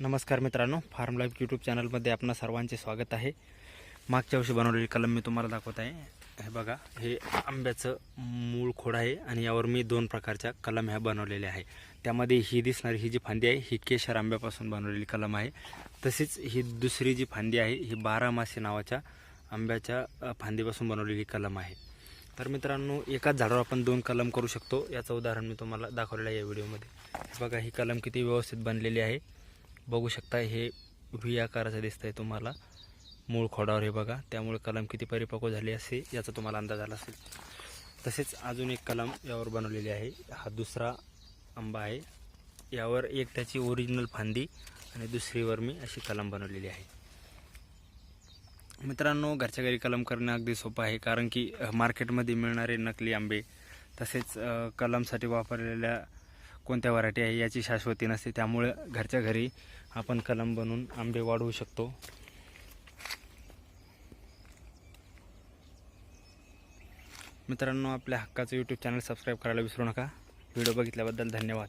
नमस्कार मित्रांनो form life YouTube चॅनलमध्ये आपणा सर्वांचे स्वागत आहे. मागच्या वर्षी बनवलेली कलम मी तुम्हाला दाखवत आहे. हे बघा हे आंब्याचं मूळ खोड आहे आणि यावर मी दोन प्रकारच्या कलम ह्या बनवलेल्या आहे. त्यामध्ये ही दिसणारी ही जी फांदी आहे ही केशर आंब्यापासून बनवलेली कलम आहे. तसेच ही दुसरी जी फांदी आहे ही बारामासी नावाच्या आंब्याच्या फांदीपासून बनवलेली कलम आहे. तर मित्रांनो एकाच झाडावर आपण दोन कलम करू शकतो. याचं उदाहरण मी तुम्हाला दाखवलेलं आहे या व्हिडिओमध्ये. बघा ही कलम किती व्यवस्थित बनलेली आहे. बघू शकता हे व्ही आकाराचं दिसतंय तुम्हाला. मूळ खोडावर हे बघा. त्यामुळे कलम किती परिपक्व झाली असे याचा तुम्हाला अंदाज आला असेल. तसेच अजून एक कलम यावर बनवलेली आहे. हा दुसरा आंबा आहे. यावर एक त्याची ओरिजिनल फांदी आणि दुसरीवर मी अशी कलम बनवलेली आहे. मित्रांनो घरच्या घरी कलम करणं अगदी सोपं आहे कारण की मार्केटमध्ये मिळणारे नकली आंबे तसेच कलमसाठी वापरलेल्या कोणत्या व्हरायटी आहे याची शाश्वती नसते. त्यामुळे घरच्या घरी आपण कलम बनवून आंबे वाढवू शकतो. मित्रांनो आपल्या हक्काचं यूट्यूब चॅनल सबस्क्राईब करायला विसरू नका. व्हिडिओ बघितल्याबद्दल धन्यवाद.